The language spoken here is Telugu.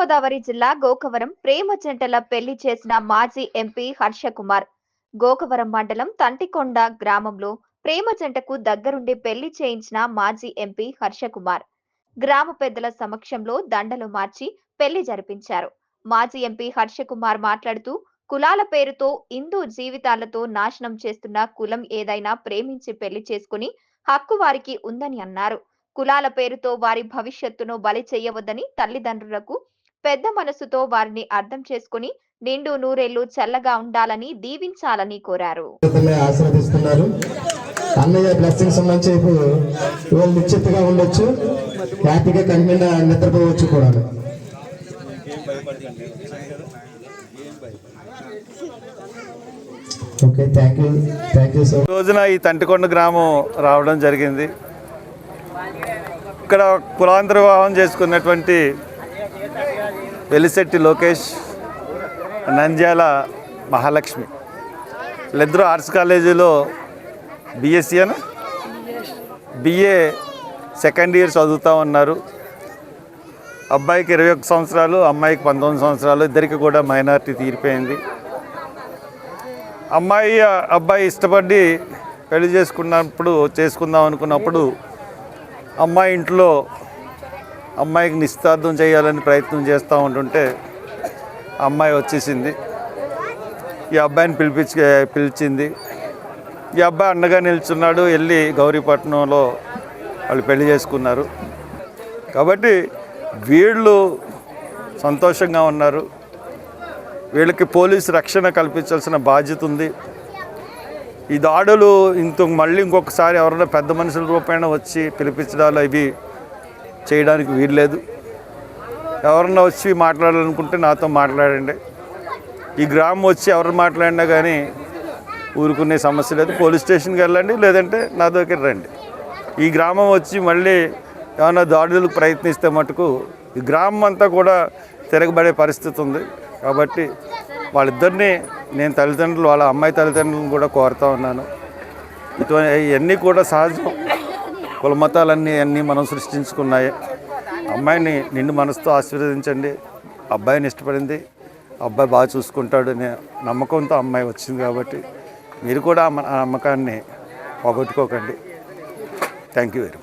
గోదావరి జిల్లా గోకవరం ప్రేమ జంటల పెళ్ళి చేసిన మాజీ ఎంపీ హర్ష కుమార్. గోకవరం మండలం తంటికొండ గ్రామంలో ప్రేమ జంటకు దగ్గరుండి పెళ్ళి చేయించిన మాజీ ఎంపీ హర్ష కుమార్. గ్రామ పెద్దల సమక్షంలో దండలు మార్చి పెళ్ళి జరిపించారు. మాజీ ఎంపీ హర్ష కుమార్ మాట్లాడుతూ కులాల పేరుతో హిందూ జీవితాలతో నాశనం చేస్తున్న కులం ఏదైనా ప్రేమించి పెళ్ళి చేసుకుని హక్కు వారికి ఉందని అన్నారు. కులాల పేరుతో వారి భవిష్యత్తును బలి చేయవద్దని తల్లిదండ్రులకు పెద్ద మనసుతో వారిని అర్థం చేసుకుని నిండు నూరేళ్ళు చల్లగా ఉండాలని దీవించాలని కోరారు. ఆశీర్వదిస్తున్నారు అన్నయ్య బ్లెస్సింగ్స్ వాళ్ళు నిశ్చితగా ఉండొచ్చు. హ్యాపీగా నిద్రపోవచ్చు కూడా. Okay thank you. Thank you so ఈ రోజున ఈ తంటికొండ గ్రామం రావడం జరిగింది. ఇక్కడ కులాంతర వివాహం చేసుకున్నటువంటి వెలిశెట్టి లోకేష్ నంద్యాల మహాలక్ష్మి. వీళ్ళిద్దరూ ఆర్ట్స్ కాలేజీలో బీఎస్సీ అని బిఏ సెకండ్ ఇయర్ చదువుతూ ఉన్నారు. అబ్బాయికి ఇరవై ఒక్క సంవత్సరాలు అమ్మాయికి పంతొమ్మిది సంవత్సరాలు ఇద్దరికి కూడా మైనారిటీ తీరిపోయింది. అమ్మాయి అబ్బాయి ఇష్టపడి పెళ్ళి చేసుకున్నప్పుడు చేసుకుందాం అనుకున్నప్పుడు అమ్మాయి ఇంట్లో అమ్మాయికి నిశ్చితార్థం చేయాలని ప్రయత్నం చేస్తూ ఉంటుంటే అమ్మాయి వచ్చేసింది. ఈ అబ్బాయిని పిలిపించి పిలిచింది. ఈ అబ్బాయి అండగా నిల్చున్నాడు వెళ్ళి గౌరీపట్నంలో వాళ్ళు పెళ్ళి చేసుకున్నారు. కాబట్టి వీళ్ళు సంతోషంగా ఉన్నారు. వీళ్ళకి పోలీసు రక్షణ కల్పించాల్సిన బాధ్యత ఉంది. ఈ దాడులు ఇంత మళ్ళీ ఇంకొకసారి ఎవరైనా పెద్ద మనుషుల రూపేణ వచ్చి పిలిపించడాలు ఇవి చేయడానికి వీల్లేదు. ఎవరన్నా వచ్చి మాట్లాడాలనుకుంటే నాతో మాట్లాడండి. ఈ గ్రామం వచ్చి ఎవరు మాట్లాడినా కానీ ఊరుకునే సమస్య లేదు. పోలీస్ స్టేషన్కి వెళ్ళండి లేదంటే నా దగ్గర రండి. ఈ గ్రామం వచ్చి మళ్ళీ ఏమైనా దాడులకు ప్రయత్నిస్తే మటుకు ఈ గ్రామం అంతా కూడా తిరగబడే పరిస్థితి ఉంది. కాబట్టి వాళ్ళిద్దరిని నేను తల్లిదండ్రులు వాళ్ళ అమ్మాయి తల్లిదండ్రులను కూడా కోరుతా ఉన్నాను. ఇటువంటి ఇవన్నీ కూడా సహజం. కుల మతాలన్నీ అన్నీ మనం సృష్టించుకున్నాయి. అమ్మాయిని నిండు మనసుతో ఆశీర్వదించండి. అబ్బాయిని ఇష్టపడింది. అబ్బాయి బాగా చూసుకుంటాడు అనే నమ్మకంతో అమ్మాయి వచ్చింది కాబట్టి మీరు కూడా ఆ ఆ నమ్మకాన్ని పోగొట్టుకోకండి. Thank you very much